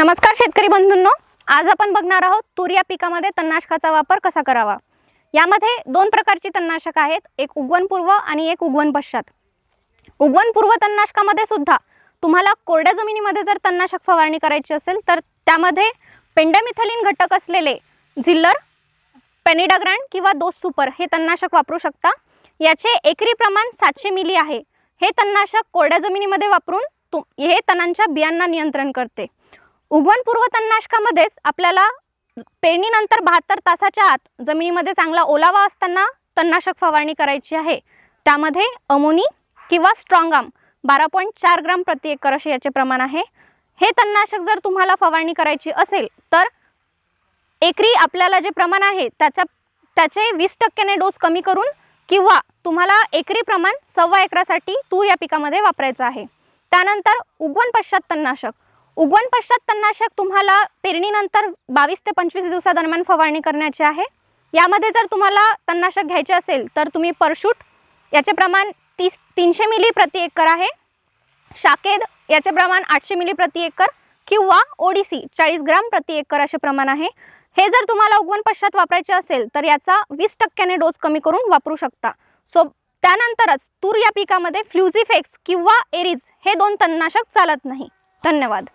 नमस्कार शेतकरी बंधूंनो. आज आपण बघणार आहोत तूर या पिकामध्ये तणनाशकाचा वापर कसा करावा? यामध्ये दोन प्रकारची तणनाशक आहेत एक उगवणपूर्व आणि एक उगवण पश्चात उगवणपूर्व तणनाशकामध्ये सुद्धा तुम्हाला कोरड्या जमिनीमध्ये जर तणनाशक फवारणी करायची असेल तर त्यामध्ये पेंडामिथलिन घटक असलेले झिल्लर पेनिडाग्रँड किंवा दोस सुपर हे तणनाशक वापरू शकता. याचे एकरी प्रमाण सातशे मिली आहे. हे तणनाशक कोरड्या जमिनीमध्ये वापरून तु हे तणांच्या बियांना नियंत्रण करते. उगवणपूर्व तणनाशकामध्येच आपल्याला पेरणीनंतर बहात्तर तासाच्या आत जमिनीमध्ये चांगला ओलावा असताना तणनाशक फवारणी करायची आहे. त्यामध्ये अमोनी किंवा स्ट्रॉंगाम बारा पॉईंट चार ग्राम प्रति एकर असे याचे प्रमाण आहे. हे तणनाशक जर तुम्हाला फवारणी करायची असेल तर एकरी आपल्याला जे प्रमाण आहे त्याच्या त्याचे वीस टक्क्याने डोस कमी करून किंवा तुम्हाला एकरी प्रमाण सव्वा एकरासाठी तूर या पिकामध्ये वापरायचं आहे. त्यानंतर उगवण पश्चात तणनाशक. उगवण पश्चात तणनाशक तुम्हाला पेरणीनंतर बावीस ते पंचवीस दिवसादरम्यान फवारणी करण्याची आहे. यामध्ये जर तुम्हाला तणनाशक घ्यायचे असेल तर तुम्ही परशूट याचे प्रमाण तीस तीनशे मिली प्रति एकर आहे. शाकेद याचे प्रमाण आठशे मिली प्रति एकर किंवा ओडीसी चाळीस ग्राम प्रति एकर असे प्रमाण आहे. हे जर तुम्हाला उगवण पश्चात वापरायचे असेल तर याचा वीस टक्क्याने डोस कमी करून वापरू शकता. सो त्यानंतरच तूर या पिकामध्ये फ्ल्युझिफेक्स किंवा एरिज हे दोन तणनाशक चालत नाही. धन्यवाद.